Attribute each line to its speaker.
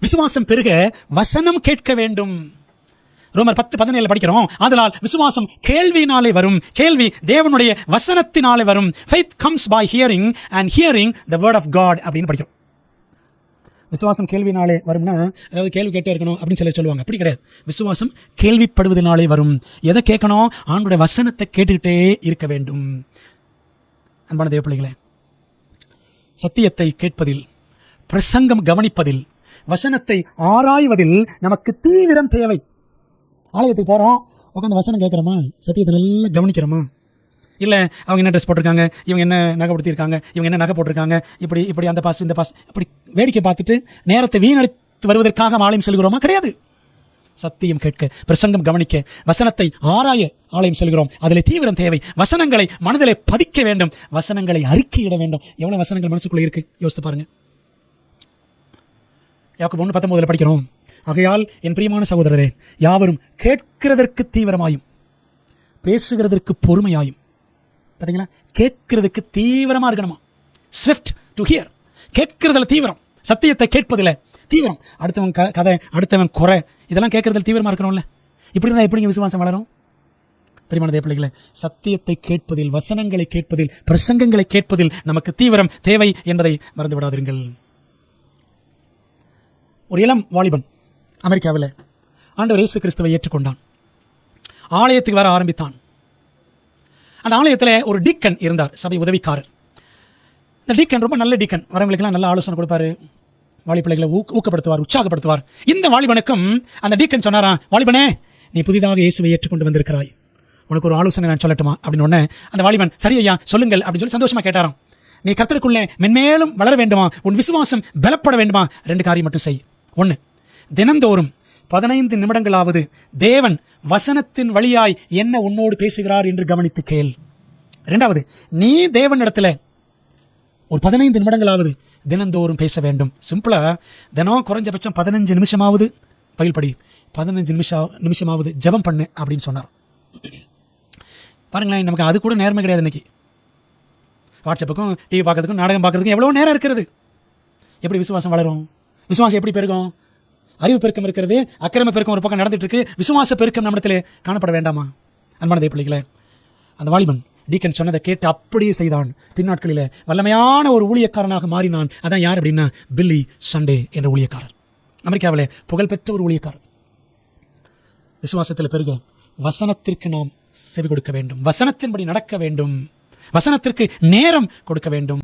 Speaker 1: விசுவாசம் பெருக வசனம் கேட்க வேண்டும். ரோமர் பத்து பதினேழு படிக்கிறோம். அதனால் விசுவாசம் கேள்வினாலே வரும். கேள்வி தேவனுடைய வசனத்தினாலே வரும். Faith comes by hearing and hearing the word of God அப்படின்னு படிக்கிறோம். விசுவாசம் கேள்வினாலே வரும்னா அதாவது கேள்வி கேட்டே இருக்கணும் அப்படின்னு சிலர் சொல்லுவாங்க. அப்படி கிடையாது. விசுவாசம் கேள்விப்படுவதனாலே வரும். எதை கேட்கணும்? ஆண்டுடைய வசனத்தை கேட்டுக்கிட்டே இருக்க வேண்டும். அன்பான தேவ பிள்ளைகளே சத்தியத்தை கேட்பதில் பிரசங்கம் கவனிப்பதில் வசனத்தை ஆராய்வதில் நமக்கு தீவிரம் தேவை. ஆலயத்துக்கு போகிறோம் உட்காந்து வசனம் கேட்குறோமா? சத்தியத்தை நல்லா கவனிக்கிறோமா? இல்லை அவங்க என்ன ட்ரெஸ் போட்டிருக்காங்க? இவங்க என்ன நகைப்படுத்தியிருக்காங்க இவங்க என்ன நகை போட்டிருக்காங்க? இப்படி இப்படி அந்த பாஸ் இந்த பாஸ் இப்படி வேடிக்கை பார்த்துட்டு நேரத்தை வீணடித்து வருவதற்காக ஆலயம் செல்கிறோமா? கிடையாது. சத்தியம் கேட்க பிரசங்கம் கவனிக்க வசனத்தை ஆராய ஆலயம் செல்கிறோம். அதில் தீவிரம் தேவை. வசனங்களை மனதிலே பதிக்க வேண்டும். வசனங்களை அறிக்கையிட வேண்டும். எவ்வளோ வசனங்கள் மனசுக்குள்ளே இருக்கு? யோசித்து பாருங்க. யாக்கு ஒன்று பத்தொம்போதில் படிக்கிறோம். ஆகையால் என் பிரியமான சகோதரரே யாவரும் கேட்கிறதற்கு தீவிரமாயும் பேசுகிறதற்கு பொறுமையாயும் பார்த்தீங்களா கேட்கிறதுக்கு தீவிரமாக இருக்கணுமா? ஸ்விஃப்ட் டு ஹியர் கேட்கிறதுல தீவிரம். சத்தியத்தை கேட்பதில் தீவிரம். அடுத்தவன் க கதை அடுத்தவன் குறை இதெல்லாம் கேட்கறதுல தீவிரமாக இருக்கணும்ல? இப்படி இருந்தால் எப்படிங்க விசுவாசம் வளரும்? பிரிமான தேப்பிள்ளைகளை சத்தியத்தை கேட்பதில் வசனங்களை கேட்பதில் பிரசங்கங்களை கேட்பதில் நமக்கு தீவிரம் தேவை என்பதை மறந்து விடாதீர்கள். ஒரு இளம் வாலிபன் அமெரிக்காவில் ஆண்டவர் இயேசு கிறிஸ்துவை ஏற்றுக்கொண்டான். ஆலயத்துக்கு வர ஆரம்பித்தான். அந்த ஆலயத்தில் ஒரு டீக்கன் இருந்தார் சபை உதவிக்காரர். இந்த டீக்கன் ரொம்ப நல்ல டீக்கன். வரவங்களுக்கெல்லாம் நல்ல ஆலோசனை கொடுப்பாரு. வாலிப்பிள்ளைகளை ஊக்க- ஊக்கப்படுத்துவார் உற்சாகப்படுத்துவார். இந்த வாலிபனுக்கும் அந்த டீக்கன் சொன்னாரா வாலிபனே நீ புதிதாக இயேசுவை ஏற்றுக்கொண்டு வந்திருக்கிறாய். உனக்கு ஒரு ஆலோசனை நான் சொல்லட்டுமா? அப்படின்னு உடனே அந்த வாலிபன் சரி ஐயா சொல்லுங்கள் அப்படின்னு சொல்லி சந்தோஷமாக கேட்டாராம். நீ கர்த்தருக்குள்ளே மென்மேலும் வளர வேண்டுமா? உன் விசுவாசம் பலப்பட வேண்டுமா? ரெண்டு காரியம் மட்டும் செய். ஒன்று தினந்தோறும் பதினைந்து நிமிடங்களாவது தேவன் வசனத்தின் வழியாய் என்ன உன்னோடு பேசுகிறார் என்று கவனித்து கேள். இரண்டாவது நீ தேவனிடத்தில் ஒரு பதினைந்து நிமிடங்களாவது தினந்தோறும் பேச வேண்டும். சிம்பிளாக தினம் குறைஞ்சபட்சம் பதினஞ்சு நிமிஷமாவது பயில் படி பதினஞ்சு நிமிஷம் நிமிஷமாவது ஜெபம் பண்ணு அப்படின்னு சொன்னார். பாருங்களேன் நமக்கு அது கூட நேர்மை கிடையாது இன்னைக்கு. வாட்ஸ்அப்புக்கும் டிவி பார்க்கறதுக்கும் நாடகம் பார்க்கறதுக்கும் எவ்வளோ நேரம் இருக்கிறது? எப்படி விசுவாசம் வளரும்? விசுவாசம் எப்படி பெருகும்? அறிவு பெருக்கம் இருக்கிறது அக்கிரம பெருக்கம் ஒரு பக்கம் நடந்துட்டு இருக்கு விசுவாச பெருக்கம் நம்மிடத்தில் காணப்பட வேண்டாமா? அன்பான பிள்ளைகளே அந்த வாலிபன் டீக்கன் சொன்னதை கேட்டு அப்படியே செய்தான். பின்னாட்களில் வல்லமையான ஒரு ஊழியக்காரனாக மாறினான். அதான் யார் அப்படின்னா பில்லி சண்டே என்ற ஊழியக்காரர். அமெரிக்காவில் புகழ்பெற்ற ஒரு ஊழியக்காரர். விசுவாசத்தில் பெருக வசனத்திற்கு நாம் செவி கொடுக்க வேண்டும். வசனத்தின்படி நடக்க வேண்டும். வசனத்திற்கு நேரம் கொடுக்க வேண்டும்.